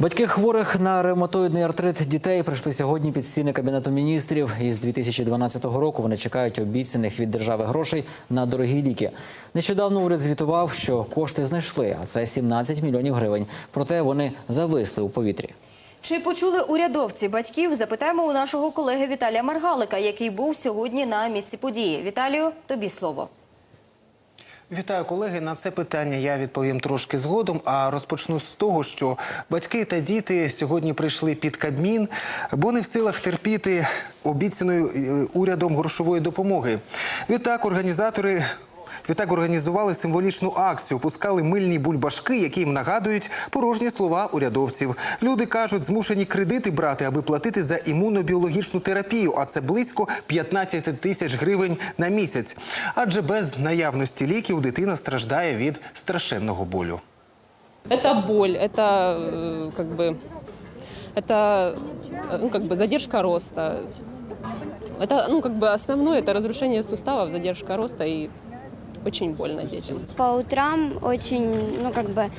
Батьки хворих на ревматоїдний артрит дітей прийшли сьогодні під стіни кабінету міністрів. Із 2012 року вони чекають обіцяних від держави грошей на дорогі ліки. Нещодавно уряд звітував, що кошти знайшли, а це 17 мільйонів гривень. Проте вони зависли у повітрі. Чи почули урядовці батьків? Запитаємо у нашого колеги Віталія Маргалика, який був сьогодні на місці події. Віталію, тобі слово. Вітаю, колеги. На це питання я відповім трошки згодом. А розпочну з того, що батьки та діти сьогодні прийшли під Кабмін, бо не в силах терпіти обіцяної е, урядом грошової допомоги. Відтак організатори. Відтак організували символічну акцію, пускали мильні бульбашки, які їм нагадують порожні слова урядовців. Люди кажуть, змушені кредити брати, аби платити за імунобіологічну терапію, а це близько 15 тисяч гривень на місяць. Адже без наявності ліків дитина страждає від страшенного болю. Это боль, это э, как бы это э, ну, как бы задержка роста. Это ну как бы основное это разрушение суставов, задержка роста и очень больно детям. По утрам очень, ну как бы,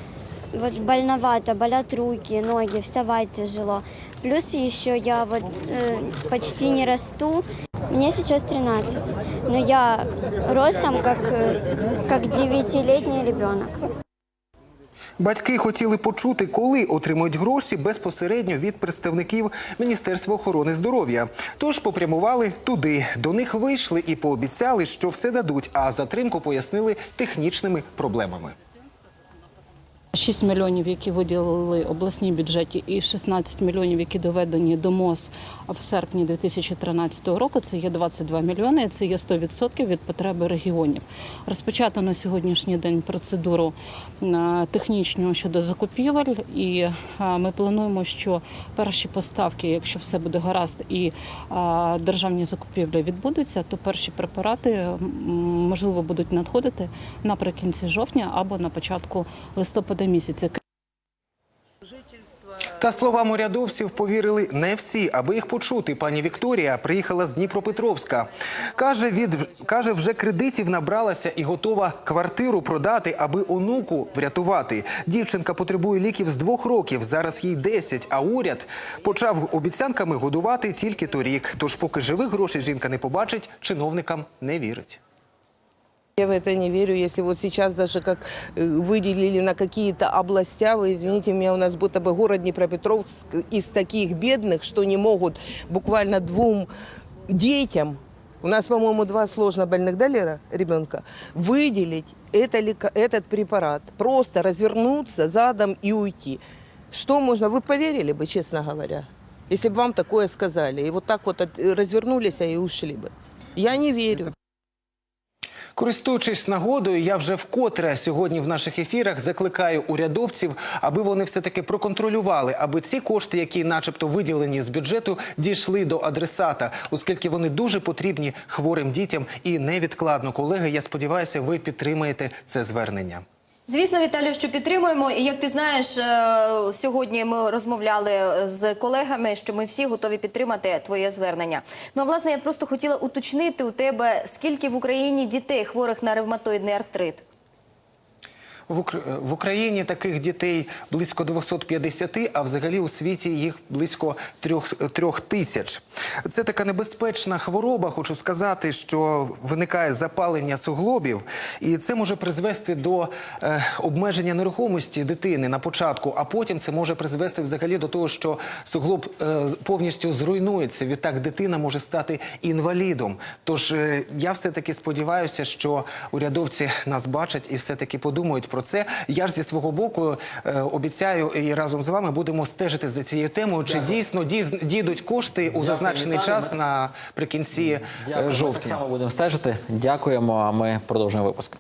вот больновато, болят руки, ноги, вставать тяжело. Плюс еще я вот э, почти не расту. Мне сейчас 13, но я ростом как, э, как 9-летний ребенок. Батьки хотіли почути, коли отримують гроші безпосередньо від представників Міністерства охорони здоров'я. Тож попрямували туди. До них вийшли і пообіцяли, що все дадуть, а затримку пояснили технічними проблемами. 6 мільйонів, які виділили обласні бюджеті, і 16 мільйонів, які доведені до МОЗ в серпні 2013 року. Це є 22 мільйони. і Це є 100% від потреби регіонів. Розпочато на сьогоднішній день процедуру е, технічну щодо закупівель, і е, ми плануємо, що перші поставки, якщо все буде гаразд, і е, державні закупівлі відбудуться, то перші препарати можливо будуть надходити наприкінці жовтня або на початку листопада місяця. Та словам урядовців повірили не всі. Аби їх почути, пані Вікторія приїхала з Дніпропетровська. Каже, від каже, вже кредитів набралася і готова квартиру продати, аби онуку врятувати. Дівчинка потребує ліків з двох років. Зараз їй 10, а уряд почав обіцянками годувати тільки торік. Тож, поки живих грошей жінка не побачить, чиновникам не вірить. Я в это не верю, если вот сейчас даже как э, выделили на какие-то областя, вы извините меня, у нас будто бы город Днепропетровск из таких бедных, что не могут буквально двум детям, у нас, по-моему, два сложно больных, да, Лера, ребенка, выделить это, этот препарат, просто развернуться задом и уйти. Что можно, вы поверили бы, честно говоря, если бы вам такое сказали, и вот так вот от- развернулись и ушли бы. Я не верю. Користуючись нагодою, я вже вкотре сьогодні в наших ефірах закликаю урядовців, аби вони все таки проконтролювали, аби ці кошти, які, начебто, виділені з бюджету, дійшли до адресата, оскільки вони дуже потрібні хворим дітям і невідкладно. Колеги, я сподіваюся, ви підтримаєте це звернення. Звісно, Віталію, що підтримуємо. І як ти знаєш, е, сьогодні ми розмовляли з колегами, що ми всі готові підтримати твоє звернення. Ну а власне, я просто хотіла уточнити у тебе, скільки в Україні дітей хворих на ревматоїдний артрит. В Укра- Україні таких дітей близько 250, а взагалі у світі їх близько трьох, трьох тисяч. Це така небезпечна хвороба. Хочу сказати, що виникає запалення суглобів, і це може призвести до е, обмеження нерухомості дитини на початку, а потім це може призвести взагалі до того, що суглоб е, повністю зруйнується. Відтак дитина може стати інвалідом. Тож е, я все-таки сподіваюся, що урядовці нас бачать і все-таки подумають про це. Я ж зі свого боку е, обіцяю і разом з вами будемо стежити за цією темою. Чи дійсно діз- дійдуть кошти у зазначений час наприкінці е, Дякую. Ми так жовтня? само будемо стежити. Дякуємо. А ми продовжуємо випуск.